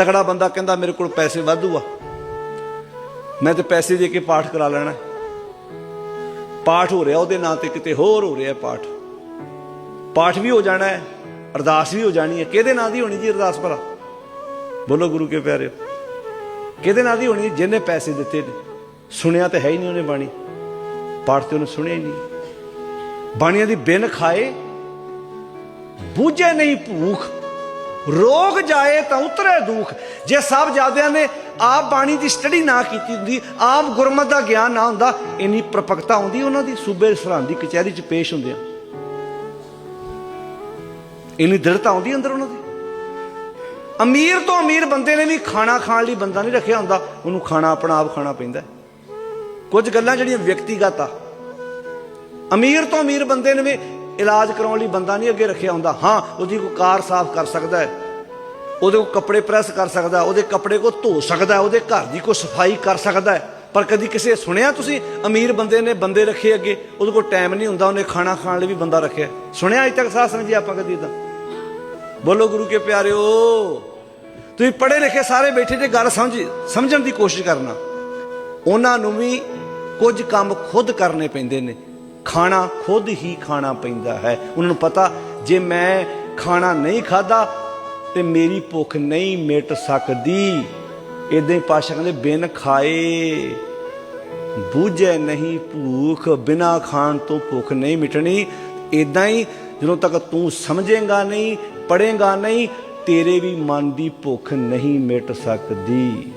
ਤਗੜਾ ਬੰਦਾ ਕਹਿੰਦਾ ਮੇਰੇ ਕੋਲ ਪੈਸੇ ਵਾਧੂ ਆ ਮੈਂ ਤੇ ਪੈਸੇ ਦੇ ਕੇ ਪਾਠ ਕਰਾ ਲੈਣਾ। ਪਾਠ ਹੋ ਰਿਹਾ ਉਹਦੇ ਨਾਂ ਤੇ, ਕਿਤੇ ਹੋਰ ਹੋ ਰਿਹਾ ਪਾਠ। ਪਾਠ ਵੀ ਹੋ ਜਾਣਾ ਹੈ, ਅਰਦਾਸ ਵੀ ਹੋ ਜਾਣੀ ਹੈ। ਕਿਹਦੇ ਨਾਂ ਦੀ ਹੋਣੀ ਜੀ ਅਰਦਾਸ ਭਲਾ? ਬੋਲੋ ਗੁਰੂ ਕੇ ਪਿਆਰਿਓ ਕਿਹਦੇ ਨਾਂ ਦੀ ਹੋਣੀ ਹੈ? ਜਿਹਨੇ ਪੈਸੇ ਦਿੱਤੇ ਨੇ। ਸੁਣਿਆ ਤਾਂ ਹੈ ਹੀ ਨਹੀਂ ਉਹਨੇ ਬਾਣੀ। ਪਾਠ ਤੇ ਉਹਨੇ ਸੁਣਿਆ ਹੀ ਨਹੀਂ। ਬਾਣੀਆਂ ਦੀ ਬਿਨ ਖਾਏ, ਬੂਝੇ ਨਹੀਂ ਭੂਖ। ਰੋਗ ਜਾਏ ਤਾਂ ਉਤਰੇ ਦੁੱਖ। ਜੇ ਸਭ ਨੇ ਆਪ ਬਾਣੀ ਦੀ ਸਟੱਡੀ ਨਾ ਕੀਤੀ ਹੁੰਦੀ, ਆਪ ਗੁਰਮਤ ਦਾ ਗਿਆਨ ਨਾ ਹੁੰਦਾ, ਇੰਨੀ ਪ੍ਰਪਕਤਾ ਆਉਂਦੀ ਉਹਨਾਂ ਦੀ ਸੂਬੇ ਸਰਹੰਦ ਦੀ ਕਚਹਿਰੀ 'ਚ ਪੇਸ਼ ਹੁੰਦਿਆਂ ਇੰਨੀ ਦ੍ਰਿੜਤਾ ਆਉਂਦੀ ਅੰਦਰ ਉਹਨਾਂ ਦੀ। ਅਮੀਰ ਤੋਂ ਅਮੀਰ ਬੰਦੇ ਨੇ ਵੀ ਖਾਣਾ ਖਾਣ ਲਈ ਬੰਦਾ ਨਹੀਂ ਰੱਖਿਆ ਹੁੰਦਾ, ਉਹਨੂੰ ਖਾਣਾ ਆਪਣਾ ਆਪ ਖਾਣਾ ਪੈਂਦਾ। ਹੈ। ਕੁਝ ਗੱਲਾਂ ਜਿਹੜੀਆਂ ਵਿਅਕਤੀਗਤ ਆ। ਅਮੀਰ ਤੋਂ ਅਮੀਰ ਬੰਦੇ ਨੇ ਵੀ ਇਲਾਜ ਕਰਾਉਣ ਲਈ ਬੰਦਾ ਨਹੀਂ ਅੱਗੇ ਰੱਖਿਆ ਹੁੰਦਾ। ਹਾਂ, ਉਹਦੀ ਕੋਈ ਕਾਰ ਸਾਫ਼ ਕਰ ਸਕਦਾ ਹੈ। ਉਹਦੇ ਕੋਲ ਕੱਪੜੇ ਪ੍ਰੈਸ ਕਰ ਸਕਦਾ ਉਹਦੇ ਕੱਪੜੇ ਕੋ ਧੋ ਸਕਦਾ ਉਹਦੇ ਘਰ ਦੀ ਕੋਈ ਸਫ਼ਾਈ ਕਰ ਸਕਦਾ ਹੈ। ਪਰ ਕਦੀ ਕਿਸੇ, ਸੁਣਿਆ ਤੁਸੀਂ? ਅਮੀਰ ਬੰਦੇ ਨੇ ਬੰਦੇ ਰੱਖੇ ਅੱਗੇ। ਉਹਦੇ ਕੋਲ ਟਾਈਮ ਨਹੀਂ ਹੁੰਦਾ। ਉਹਨੇ ਖਾਣਾ ਖਾਣ ਲਈ ਵੀ ਬੰਦਾ ਰੱਖਿਆ। ਸੁਣਿਆ ਅਜ ਤੱਕ ਸਾਧ ਸੰਗਤ ਜੀ ਆਪਾਂ ਕਦੀ ਇਦਾਂ ਬੋਲੋ ਗੁਰੂ ਕੇ ਪਿਆਰਿਓ। ਤੁਸੀਂ ਪੜ੍ਹੇ ਲਿਖੇ ਸਾਰੇ ਬੈਠੇ ਤੇ ਗੱਲ ਸਮਝ, ਸਮਝਣ ਦੀ ਕੋਸ਼ਿਸ਼ ਕਰਨਾ। ਉਹਨਾਂ ਨੂੰ ਵੀ ਕੁਝ ਕੰਮ ਖੁਦ ਕਰਨੇ ਪੈਂਦੇ ਨੇ। ਖਾਣਾ ਖੁਦ ਹੀ ਖਾਣਾ ਪੈਂਦਾ ਹੈ। ਉਹਨਾਂ ਨੂੰ ਪਤਾ, ਜੇ ਮੈਂ ਖਾਣਾ ਨਹੀਂ ਖਾਦਾ ਤੇ ਮੇਰੀ ਭੁੱਖ ਨਹੀਂ ਮਿਟ ਸਕਦੀ। ਇਦਾਂ ਹੀ ਪਾਸ਼ਾ ਕਹਿੰਦੇ, ਬਿਨ ਖਾਏ ਬੂਝੇ ਨਹੀਂ ਭੂਖ, ਬਿਨਾ ਖਾਣ ਤੋਂ ਭੁੱਖ ਨਹੀਂ ਮਿਟਣੀ। ਇਦਾਂ ਹੀ ਜਦੋਂ ਤੱਕ ਤੂੰ ਸਮਝੇਗਾ ਨਹੀਂ ਪੜੇਗਾ ਨਹੀਂ, ਤੇਰੇ ਵੀ ਮਨ ਦੀ ਭੁੱਖ ਨਹੀਂ ਮਿਟ ਸਕਦੀ।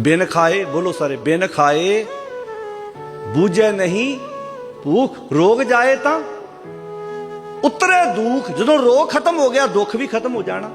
ਬਿਨ ਖਾਏ, ਬੋਲੋ ਸਾਰੇ, ਬਿਨ ਖਾਏ ਬੂਝੇ ਨਹੀਂ, ਭੂਖ ਰੋਗ ਜਾਏ ਤਾਂ। ਉਤਰੇ ਦੁੱਖ, ਜਦੋਂ ਰੋਗ ਖਤਮ ਹੋ ਗਿਆ, ਦੁੱਖ ਵੀ ਖਤਮ ਹੋ ਜਾਣਾ।